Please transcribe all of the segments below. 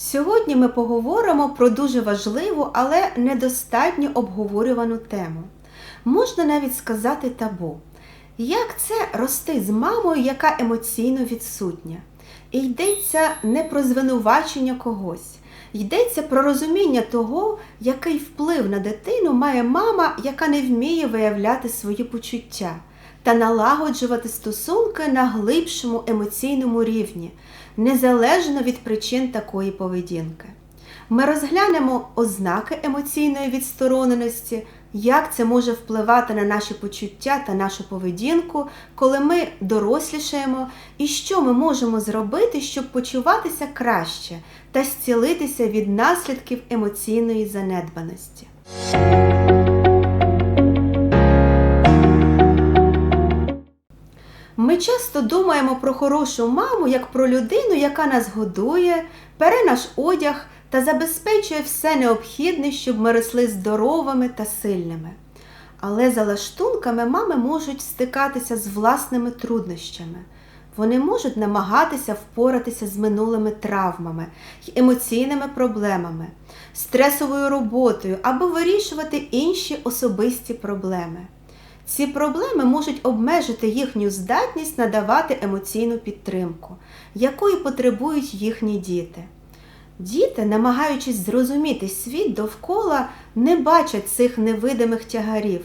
Сьогодні ми поговоримо про дуже важливу, але недостатньо обговорювану тему. Можна навіть сказати табу. Як це рости з мамою, яка емоційно відсутня? І йдеться не про звинувачення когось, йдеться про розуміння того, який вплив на дитину має мама, яка не вміє виявляти свої почуття та налагоджувати стосунки на глибшому емоційному рівні, незалежно від причин такої поведінки. Ми розглянемо ознаки емоційної відстороненості, як це може впливати на наші почуття та нашу поведінку, коли ми дорослішаємо, і що ми можемо зробити, щоб почуватися краще та зцілитися від наслідків емоційної занедбаності. Ми часто думаємо про хорошу маму як про людину, яка нас годує, пере наш одяг та забезпечує все необхідне, щоб ми росли здоровими та сильними. Але за лаштунками мами можуть стикатися з власними труднощами. Вони можуть намагатися впоратися з минулими травмами й емоційними проблемами, стресовою роботою або вирішувати інші особисті проблеми. Ці проблеми можуть обмежити їхню здатність надавати емоційну підтримку, якої потребують їхні діти. Діти, намагаючись зрозуміти світ довкола, не бачать цих невидимих тягарів.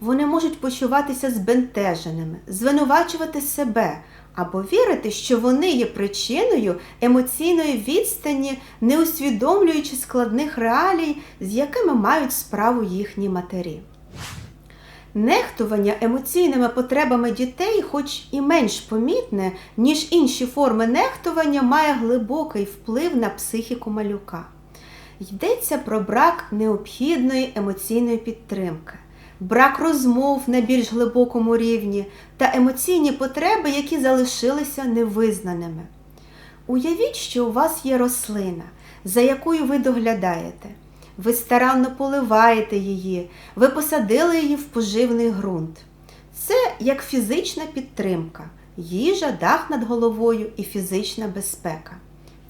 Вони можуть почуватися збентеженими, звинувачувати себе або вірити, що вони є причиною емоційної відстані, не усвідомлюючи складних реалій, з якими мають справу їхні матері. Нехтування емоційними потребами дітей, хоч і менш помітне, ніж інші форми нехтування, має глибокий вплив на психіку малюка. Йдеться про брак необхідної емоційної підтримки, брак розмов на більш глибокому рівні та емоційні потреби, які залишилися невизнаними. Уявіть, що у вас є рослина, за якою ви доглядаєте. Ви старанно поливаєте її, ви посадили її в поживний ґрунт. Це як фізична підтримка, їжа, дах над головою і фізична безпека.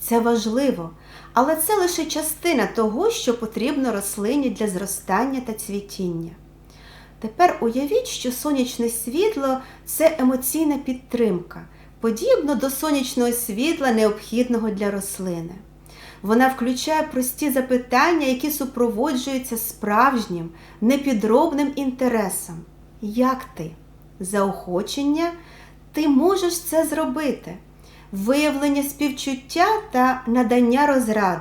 Це важливо, але це лише частина того, що потрібно рослині для зростання та цвітіння. Тепер уявіть, що сонячне світло це емоційна підтримка, подібно до сонячного світла, необхідного для рослини. Вона включає прості запитання, які супроводжуються справжнім, непідробним інтересом. Як ти? Заохочення, ти можеш це зробити, виявлення співчуття та надання розради.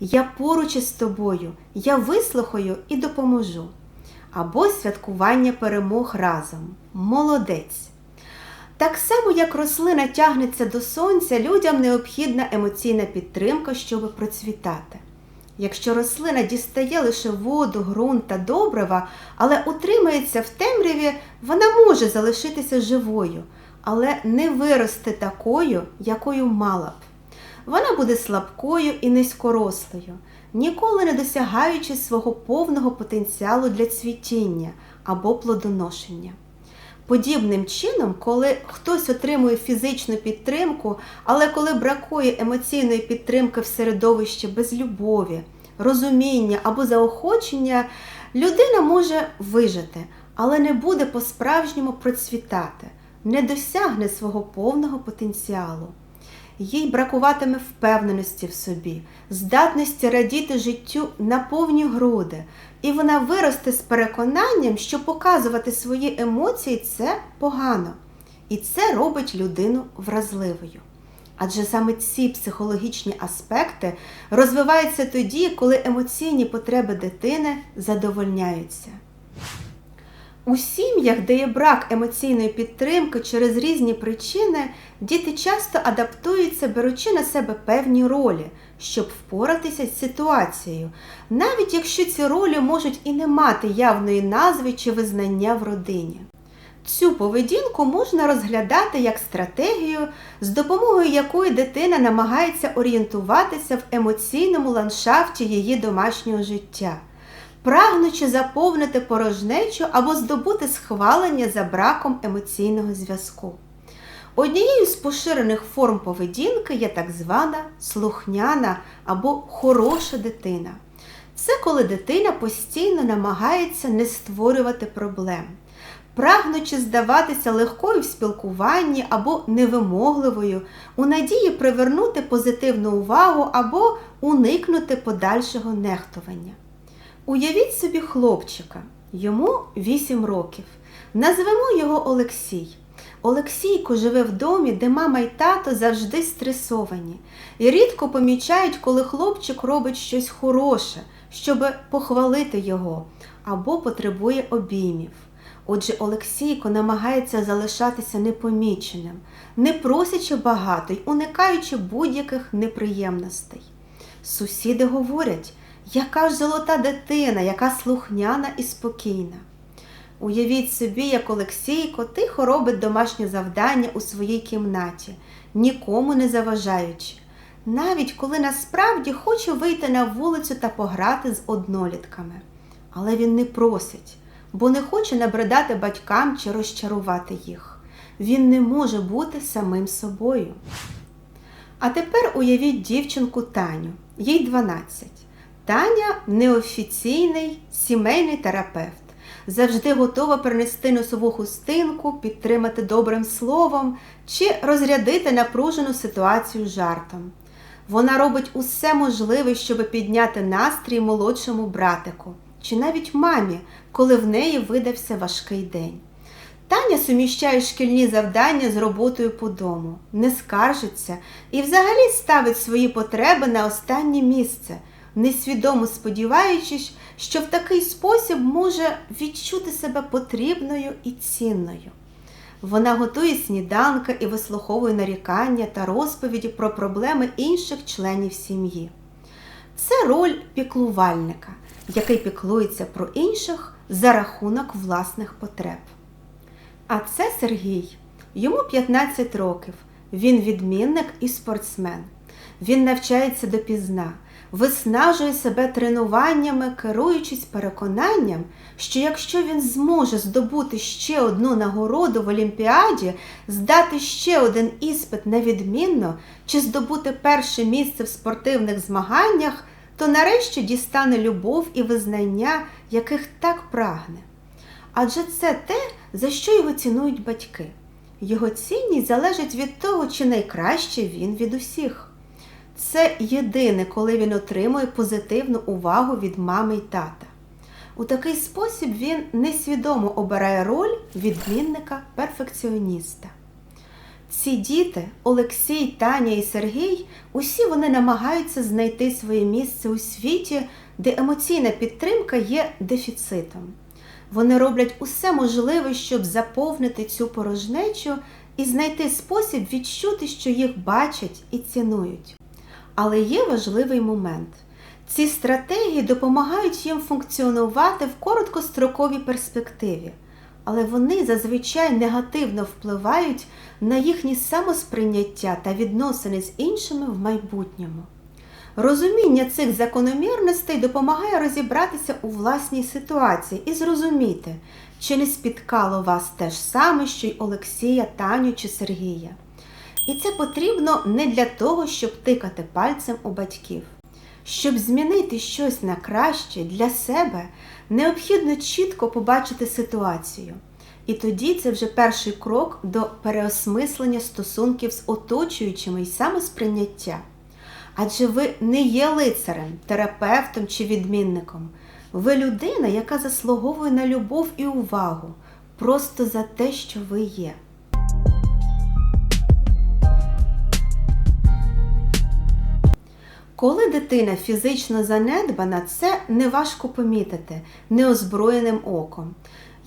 Я поруч із тобою, я вислухаю і допоможу. Або святкування перемог разом. Молодець. Так само, як рослина тягнеться до сонця, людям необхідна емоційна підтримка, щоб процвітати. Якщо рослина дістає лише воду, ґрунт та добрива, але утримується в темряві, вона може залишитися живою, але не вирости такою, якою мала б. Вона буде слабкою і низькорослою, ніколи не досягаючи свого повного потенціалу для цвітіння або плодоношення. Подібним чином, коли хтось отримує фізичну підтримку, але коли бракує емоційної підтримки в середовищі без любові, розуміння або заохочення, людина може вижити, але не буде по-справжньому процвітати, не досягне свого повного потенціалу. Їй бракуватиме впевненості в собі, здатності радіти життю на повні груди, і вона виросте з переконанням, що показувати свої емоції це погано. І це робить людину вразливою. Адже саме ці психологічні аспекти розвиваються тоді, коли емоційні потреби дитини задовольняються. У сім'ях, де є брак емоційної підтримки через різні причини, діти часто адаптуються, беручи на себе певні ролі, щоб впоратися з ситуацією, навіть якщо ці ролі можуть і не мати явної назви чи визнання в родині. Цю поведінку можна розглядати як стратегію, з допомогою якої дитина намагається орієнтуватися в емоційному ландшафті її домашнього життя прагнучи заповнити порожнечу або здобути схвалення за браком емоційного зв'язку. Однією з поширених форм поведінки є так звана слухняна або хороша дитина. Це коли дитина постійно намагається не створювати проблем, прагнучи здаватися легкою в спілкуванні або невимогливою, у надії привернути позитивну увагу або уникнути подальшого нехтування. Уявіть собі хлопчика, йому 8 років. Назвемо його Олексій. Олексійко живе в домі, де мама й тато завжди стресовані, і рідко помічають, коли хлопчик робить щось хороше, щоб похвалити його або потребує обіймів. Отже, Олексійко намагається залишатися непоміченим, не просячи багато й уникаючи будь-яких неприємностей. Сусіди говорять, яка ж золота дитина, яка слухняна і спокійна. Уявіть собі, як Олексійко тихо робить домашнє завдання у своїй кімнаті, нікому не заважаючи, навіть коли насправді хоче вийти на вулицю та пограти з однолітками. Але він не просить, бо не хоче набридати батькам чи розчарувати їх. Він не може бути самим собою. А тепер уявіть дівчинку Таню, їй 12. Таня неофіційний сімейний терапевт завжди готова принести носову хустинку, підтримати добрим словом чи розрядити напружену ситуацію жартом. Вона робить усе можливе, щоб підняти настрій молодшому братику чи навіть мамі, коли в неї видався важкий день. Таня суміщає шкільні завдання з роботою по дому, не скаржиться і взагалі ставить свої потреби на останнє місце, несвідомо сподіваючись, що в такий спосіб може відчути себе потрібною і цінною. Вона готує сніданки і вислуховує нарікання та розповіді про проблеми інших членів сім'ї. Це роль піклувальника, який піклується про інших за рахунок власних потреб. А це Сергій. Йому 15 років. Він відмінник і спортсмен. Він навчається допізна, виснажує себе тренуваннями, керуючись переконанням, що якщо він зможе здобути ще одну нагороду в Олімпіаді, здати ще один іспит невідмінно чи здобути перше місце в спортивних змаганнях, то нарешті дістане любов і визнання, яких так прагне. Адже це те, за що його цінують батьки. Його цінність залежить від того, чи найкраще він від усіх. Це єдине, коли він отримує позитивну увагу від мами й тата. У такий спосіб він несвідомо обирає роль відмінника перфекціоніста. Ці діти, Олексій, Таня і Сергій, усі вони намагаються знайти своє місце у світі, де емоційна підтримка є дефіцитом. Вони роблять усе можливе, щоб заповнити цю порожнечу і знайти спосіб відчути, що їх бачать і цінують. Але є важливий момент. Ці стратегії допомагають їм функціонувати в короткостроковій перспективі, але вони зазвичай негативно впливають на їхнє самосприйняття та відносини з іншими в майбутньому. Розуміння цих закономірностей допомагає розібратися у власній ситуації і зрозуміти, чи не спіткало вас те ж саме, що й Олексія, Таню чи Сергія. І це потрібно не для того, щоб тикати пальцем у батьків. Щоб змінити щось на краще для себе, необхідно чітко побачити ситуацію. І тоді це вже перший крок до переосмислення стосунків з оточуючими і самосприйняття. Адже ви не є лицарем, терапевтом чи відмінником. Ви людина, яка заслуговує на любов і увагу просто за те, що ви є. Коли дитина фізично занедбана, це неважко помітити неозброєним оком.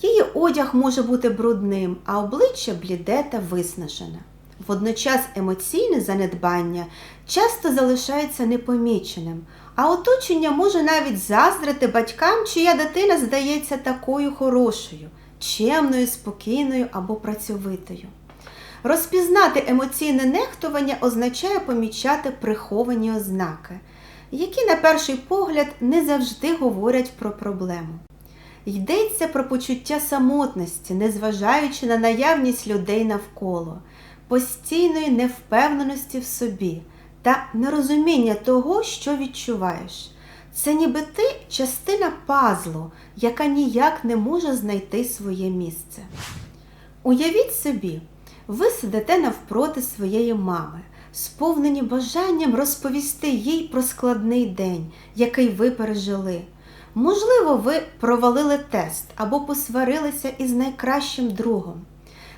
Її одяг може бути брудним, а обличчя бліде та виснажене. Водночас емоційне занедбання часто залишається непоміченим, а оточення може навіть заздрити батькам, чия дитина здається такою хорошою, чемною, спокійною або працьовитою. Розпізнати емоційне нехтування означає помічати приховані ознаки, які, на перший погляд, не завжди говорять про проблему. Йдеться про почуття самотності, незважаючи на наявність людей навколо, постійної невпевненості в собі та нерозуміння того, що відчуваєш. Це ніби ти частина пазлу, яка ніяк не може знайти своє місце. Уявіть собі, ви сидите навпроти своєї мами, сповнені бажанням розповісти їй про складний день, який ви пережили. Можливо, ви провалили тест або посварилися із найкращим другом.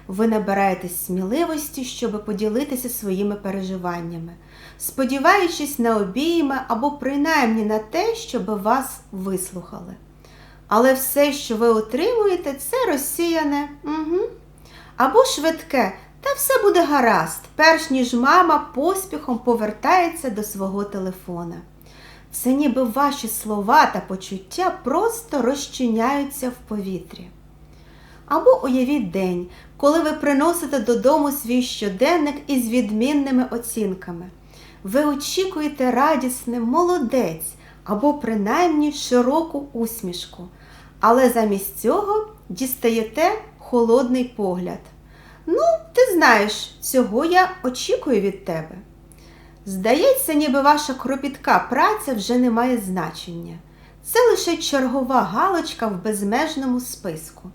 Ви набираєтесь сміливості, щоб поділитися своїми переживаннями, сподіваючись на обійми або принаймні на те, щоб вас вислухали. Але все, що ви отримуєте, це розсіяне угу. або швидке, та все буде гаразд, перш ніж мама поспіхом повертається до свого телефона. Це ніби ваші слова та почуття просто розчиняються в повітрі. Або уявіть день, коли ви приносите додому свій щоденник із відмінними оцінками. Ви очікуєте радісне молодець або принаймні широку усмішку, але замість цього дістаєте холодний погляд. Ну, ти знаєш, цього я очікую від тебе. Здається, ніби ваша кропітка праця вже не має значення. Це лише чергова галочка в безмежному списку.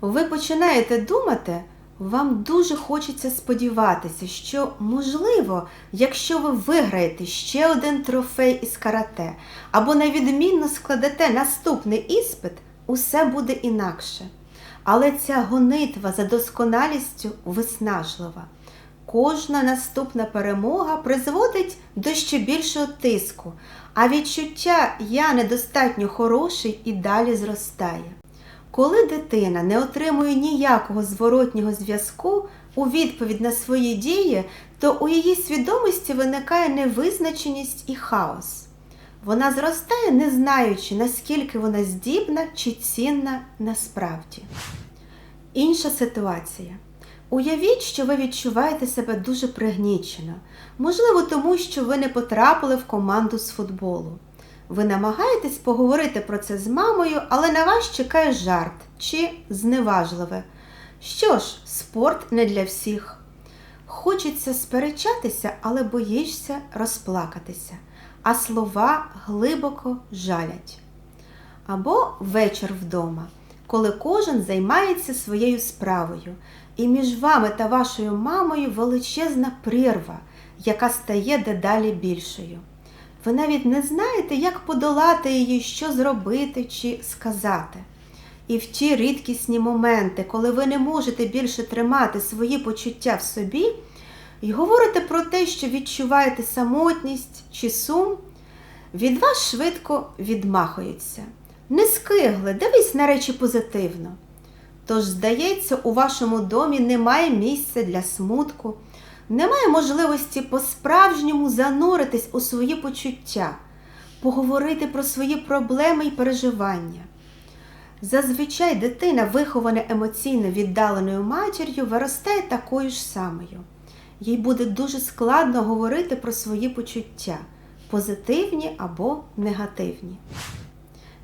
Ви починаєте думати, вам дуже хочеться сподіватися, що, можливо, якщо ви виграєте ще один трофей із карате або невідмінно складете наступний іспит, усе буде інакше. Але ця гонитва за досконалістю виснажлива. Кожна наступна перемога призводить до ще більшого тиску, а відчуття я недостатньо хороший і далі зростає. Коли дитина не отримує ніякого зворотнього зв'язку у відповідь на свої дії, то у її свідомості виникає невизначеність і хаос. Вона зростає, не знаючи, наскільки вона здібна чи цінна насправді. Інша ситуація. Уявіть, що ви відчуваєте себе дуже пригнічено, можливо, тому що ви не потрапили в команду з футболу. Ви намагаєтесь поговорити про це з мамою, але на вас чекає жарт чи зневажливе. Що ж, спорт не для всіх. Хочеться сперечатися, але боїшся розплакатися, а слова глибоко жалять. Або вечір вдома, коли кожен займається своєю справою, і між вами та вашою мамою величезна прірва, яка стає дедалі більшою. Ви навіть не знаєте, як подолати її, що зробити чи сказати. І в ті рідкісні моменти, коли ви не можете більше тримати свої почуття в собі, і говорите про те, що відчуваєте самотність чи сум, від вас швидко відмахуються. Не скигли, дивись на речі позитивно. Тож, здається, у вашому домі немає місця для смутку, немає можливості по-справжньому зануритись у свої почуття, поговорити про свої проблеми і переживання. Зазвичай дитина, вихована емоційно віддаленою матір'ю, виростає такою ж самою. Їй буде дуже складно говорити про свої почуття, позитивні або негативні.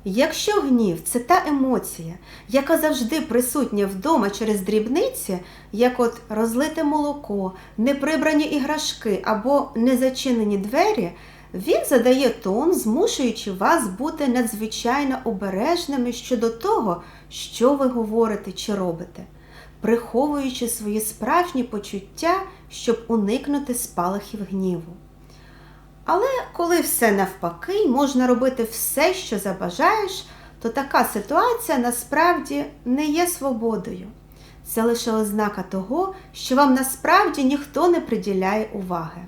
Якщо гнів це та емоція, яка завжди присутня вдома через дрібниці, як от розлите молоко, неприбрані іграшки або незачинені двері, він задає тон, змушуючи вас бути надзвичайно обережними щодо того, що ви говорите чи робите, приховуючи свої справжні почуття, щоб уникнути спалахів гніву. Але коли все навпаки, можна робити все, що забажаєш, то така ситуація насправді не є свободою. Це лише ознака того, що вам насправді ніхто не приділяє уваги.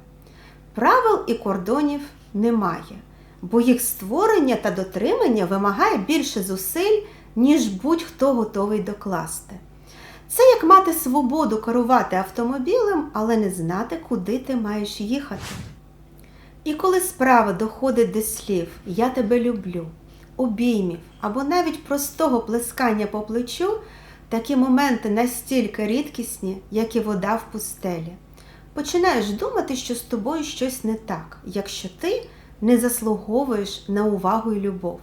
Правил і кордонів немає, бо їх створення та дотримання вимагає більше зусиль, ніж будь-хто готовий докласти. Це як мати свободу керувати автомобілем, але не знати, куди ти маєш їхати. І коли справа доходить до слів Я тебе люблю, обіймів або навіть простого плескання по плечу, такі моменти настільки рідкісні, як і вода в пустелі. Починаєш думати, що з тобою щось не так, якщо ти не заслуговуєш на увагу і любов.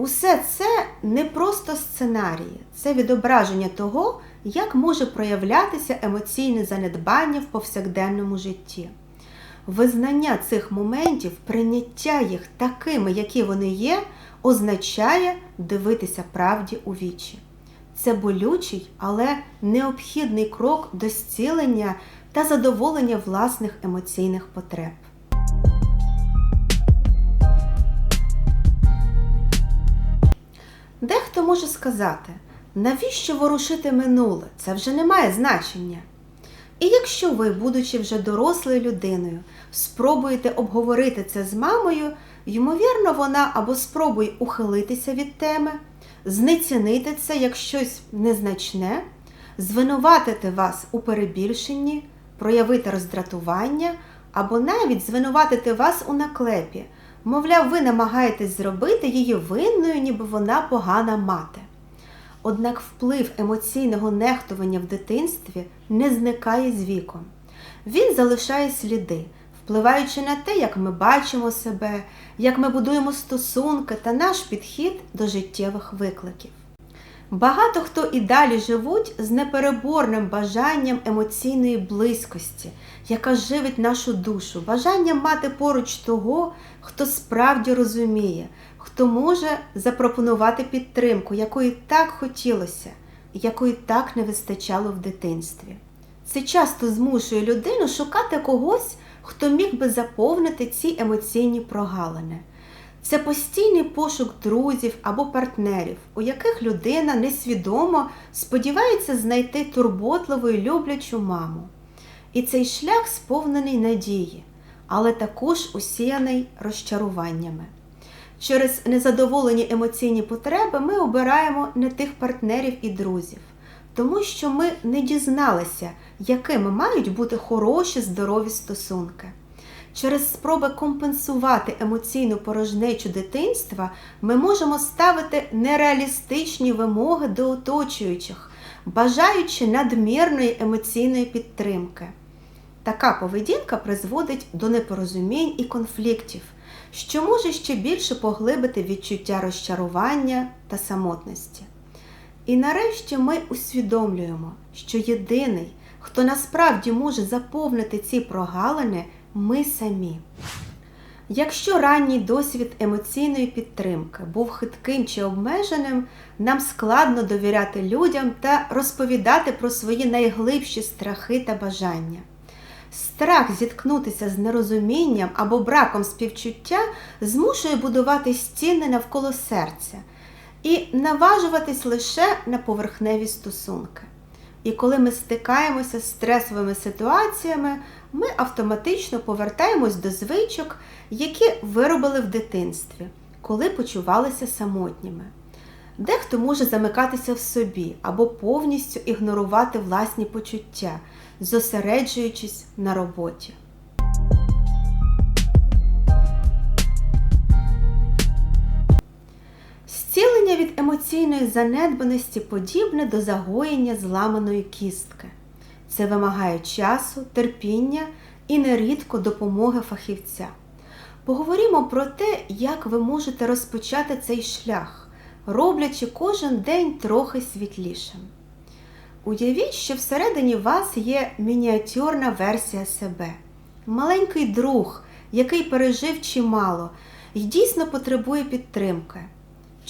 Усе це не просто сценарії, це відображення того, як може проявлятися емоційне занедбання в повсякденному житті. Визнання цих моментів, прийняття їх такими, які вони є, означає дивитися правді у вічі. Це болючий, але необхідний крок до зцілення та задоволення власних емоційних потреб. Дехто може сказати, навіщо ворушити минуле? Це вже не має значення. І якщо ви, будучи вже дорослою людиною, спробуєте обговорити це з мамою, ймовірно, вона або спробує ухилитися від теми, знецінити це як щось незначне, звинуватити вас у перебільшенні, проявити роздратування або навіть звинуватити вас у наклепі. Мовляв, ви намагаєтесь зробити її винною, ніби вона погана мати. Однак вплив емоційного нехтування в дитинстві не зникає з віком. Він залишає сліди, впливаючи на те, як ми бачимо себе, як ми будуємо стосунки та наш підхід до життєвих викликів. Багато хто і далі живуть з непереборним бажанням емоційної близькості, яка живить нашу душу, бажанням мати поруч того, хто справді розуміє, хто може запропонувати підтримку, якої так хотілося, якої так не вистачало в дитинстві. Це часто змушує людину шукати когось, хто міг би заповнити ці емоційні прогалини. Це постійний пошук друзів або партнерів, у яких людина несвідомо сподівається знайти турботливу і люблячу маму. І цей шлях сповнений надії, але також усіяний розчаруваннями. Через незадоволені емоційні потреби ми обираємо не тих партнерів і друзів, тому що ми не дізналися, якими мають бути хороші здорові стосунки. Через спроби компенсувати емоційну порожнечу дитинства ми можемо ставити нереалістичні вимоги до оточуючих, бажаючи надмірної емоційної підтримки. Така поведінка призводить до непорозумінь і конфліктів, що може ще більше поглибити відчуття розчарування та самотності. І нарешті ми усвідомлюємо, що єдиний, хто насправді може заповнити ці прогалини, ми самі. Якщо ранній досвід емоційної підтримки був хитким чи обмеженим, нам складно довіряти людям та розповідати про свої найглибші страхи та бажання. Страх зіткнутися з нерозумінням або браком співчуття змушує будувати стіни навколо серця і наважуватись лише на поверхневі стосунки. І коли ми стикаємося з стресовими ситуаціями, ми автоматично повертаємось до звичок, які виробили в дитинстві, коли почувалися самотніми. Дехто може замикатися в собі або повністю ігнорувати власні почуття, зосереджуючись на роботі. Зцілення від емоційної занедбаності подібне до загоєння зламаної кістки. Це вимагає часу, терпіння і нерідко допомоги фахівця. Поговоримо про те, як ви можете розпочати цей шлях, роблячи кожен день трохи світлішим. Уявіть, що всередині вас є мініатюрна версія себе, маленький друг, який пережив чимало і дійсно потребує підтримки.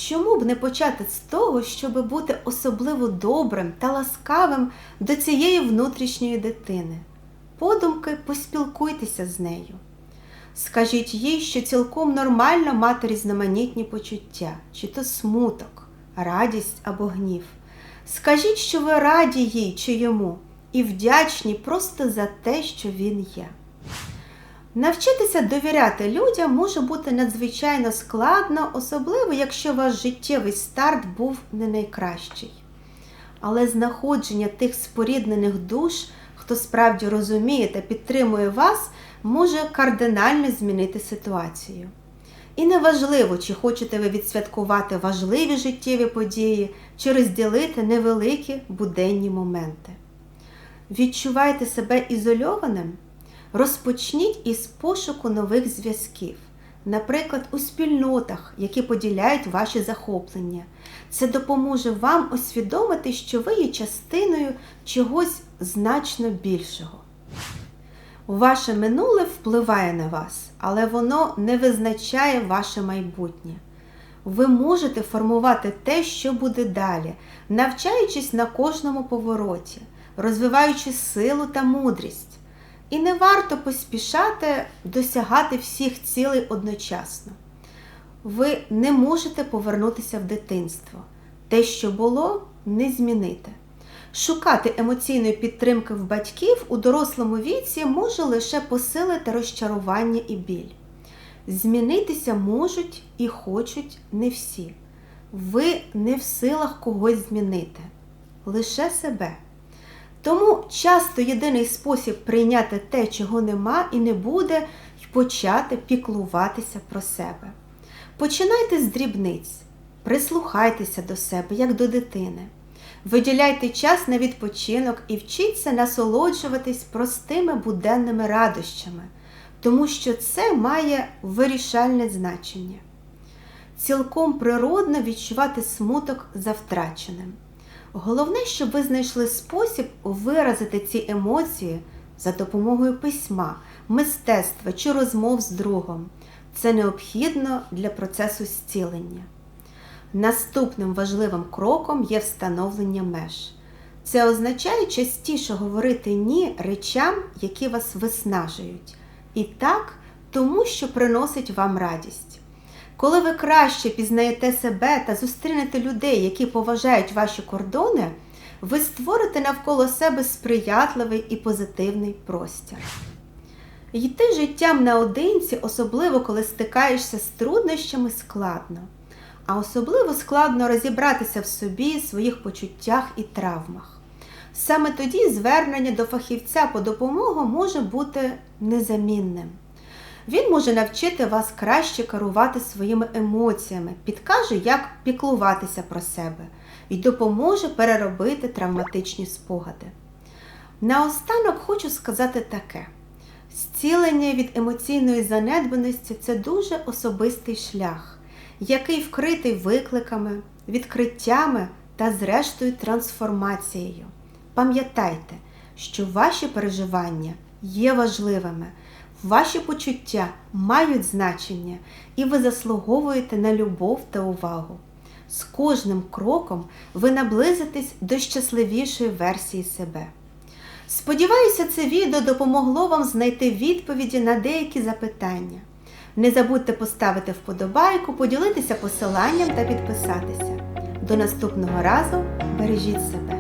Чому б не почати з того, щоб бути особливо добрим та ласкавим до цієї внутрішньої дитини? Подумки поспілкуйтеся з нею. Скажіть їй, що цілком нормально мати різноманітні почуття, чи то смуток, радість або гнів. Скажіть, що ви раді їй чи йому, і вдячні просто за те, що він є. Навчитися довіряти людям може бути надзвичайно складно, особливо якщо ваш життєвий старт був не найкращий. Але знаходження тих споріднених душ, хто справді розуміє та підтримує вас, може кардинально змінити ситуацію. І неважливо, чи хочете ви відсвяткувати важливі життєві події, чи розділити невеликі буденні моменти. Відчувайте себе ізольованим. Розпочніть із пошуку нових зв'язків. наприклад, у спільнотах, які поділяють ваші захоплення. Це допоможе вам усвідомити, що ви є частиною чогось значно більшого. Ваше минуле впливає на вас, але воно не визначає ваше майбутнє. Ви можете формувати те, що буде далі, навчаючись на кожному повороті, розвиваючи силу та мудрість. І не варто поспішати досягати всіх цілей одночасно. Ви не можете повернутися в дитинство. Те, що було, не змінити. Шукати емоційної підтримки в батьків у дорослому віці може лише посилити розчарування і біль. Змінитися можуть і хочуть не всі. Ви не в силах когось змінити, лише себе. Тому часто єдиний спосіб прийняти те, чого нема і не буде, і почати піклуватися про себе. Починайте з дрібниць, прислухайтеся до себе, як до дитини. Виділяйте час на відпочинок і вчіться насолоджуватись простими буденними радощами, тому що це має вирішальне значення. Цілком природно відчувати смуток за втраченим. Головне, щоб ви знайшли спосіб виразити ці емоції за допомогою письма, мистецтва чи розмов з другом. Це необхідно для процесу зцілення. Наступним важливим кроком є встановлення меж. Це означає частіше говорити ні речам, які вас виснажують. І так, тому що приносить вам радість. Коли ви краще пізнаєте себе та зустрінете людей, які поважають ваші кордони, ви створите навколо себе сприятливий і позитивний простір. Йти життям наодинці, особливо коли стикаєшся з труднощами, складно, а особливо складно розібратися в собі, своїх почуттях і травмах. Саме тоді звернення до фахівця по допомогу може бути незамінним. Він може навчити вас краще керувати своїми емоціями, підкаже, як піклуватися про себе і допоможе переробити травматичні спогади. Наостанок хочу сказати таке: зцілення від емоційної занедбаності це дуже особистий шлях, який вкритий викликами, відкриттями та, зрештою, трансформацією. Пам'ятайте, що ваші переживання є важливими. Ваші почуття мають значення, і ви заслуговуєте на любов та увагу. З кожним кроком ви наблизитесь до щасливішої версії себе. Сподіваюся, це відео допомогло вам знайти відповіді на деякі запитання. Не забудьте поставити вподобайку, поділитися посиланням та підписатися. До наступного разу бережіть себе!